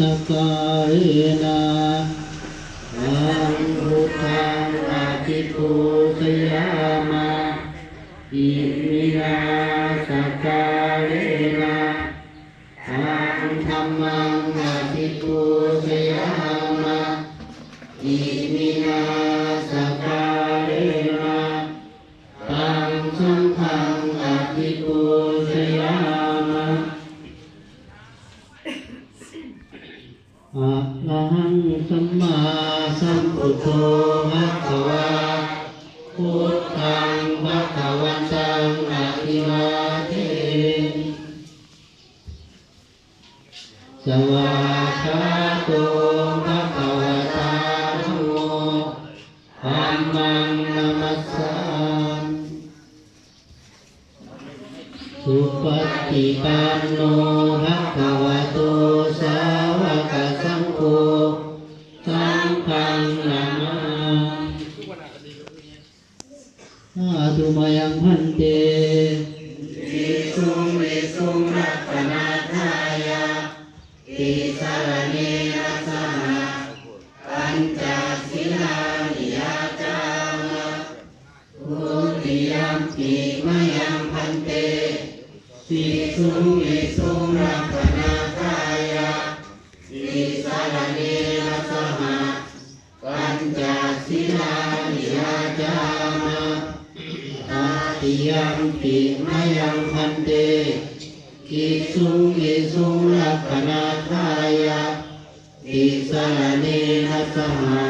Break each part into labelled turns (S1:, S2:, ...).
S1: สกายนาอังพุทธังอาทิปูสยามาอิมินาสกายนาอังธรรมังอาทิปูสยามาอิมินา อะระหังสัมมาสัมพุทโธภะคะวาพุทธังภะคะวันตังอะภิวาเทสวากขาโตภะคะวะตาโมธัมมัง สุปฏิปันโนภะคะวะโตสาวกสังโฆสังฆังนามาอาตุมายังพันเตวิสุงวิสุรัตนาทายาติสารเนรัสหะปัญจศีลานิยาจามะทุติยมปี สิสุงวิสุงรัตนาทายาสิสารเนรสหะปัญจศีลานิยาจามะตาติยมปีมยังพันเตสิสุงวิสุงรัตนาทายาสิสารเนรสหะ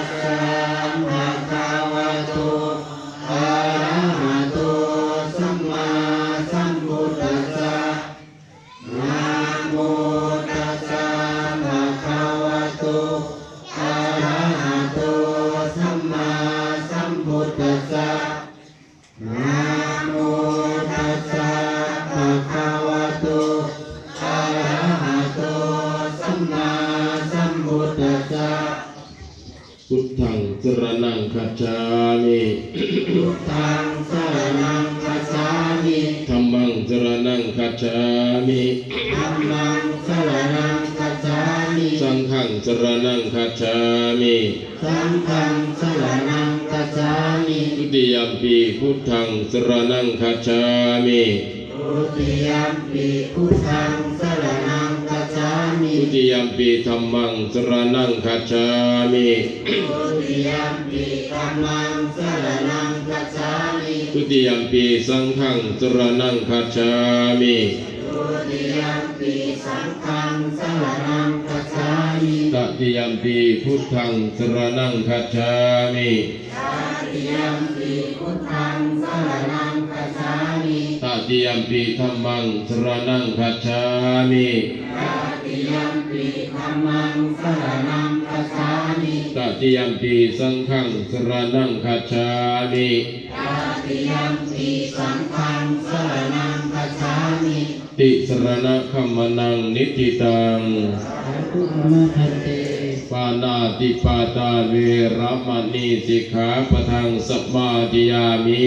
S1: ส พุทธัสสะ
S2: พุทธังสรณังคัจฉามิ
S1: พุทธังสรณังคัจฉามิ
S2: ธัมมังสรณังคัจฉามิ
S1: ธัมมังสรณังคัจฉามิ
S2: สังฆังสรณังคัจฉามิ
S1: สังฆังสรณัง คัจฉามิ
S2: ทุติยมปีพุทธังสรณังคัจฉามิ
S1: ทุติยมปีพุทธังสรณังคัจฉามิ
S2: ทุติยมปีธัมมังสรณังคัจฉามิ
S1: ทุติยมปีธัมมังสรณังคัจฉามิ
S2: ทุติยมปีสังฆังสรณังคัจฉามิ
S1: ทุติยมปีสังฆังสรณังคัจฉามิ
S2: ตติยมปีพุทธังสรณังคัจฉามิ
S1: ตติยมปีพุทธังสรณังคัจฉามิ
S2: ตติยมปีธัมมังสรณังคัจฉามิ
S1: ตติยมปีธัมมังสรณังคัจฉามิ
S2: ตติยมปีสังฆังสรณังคัจฉามิ
S1: ตติยมปีสังฆังสรณังคัจฉามิ
S2: ติสรณะคัมมนังนิติตัง
S1: สาธุมะทันเต
S2: ปานาติปาตาเวรมณีสิกขาปะทังสมมาธิยามิ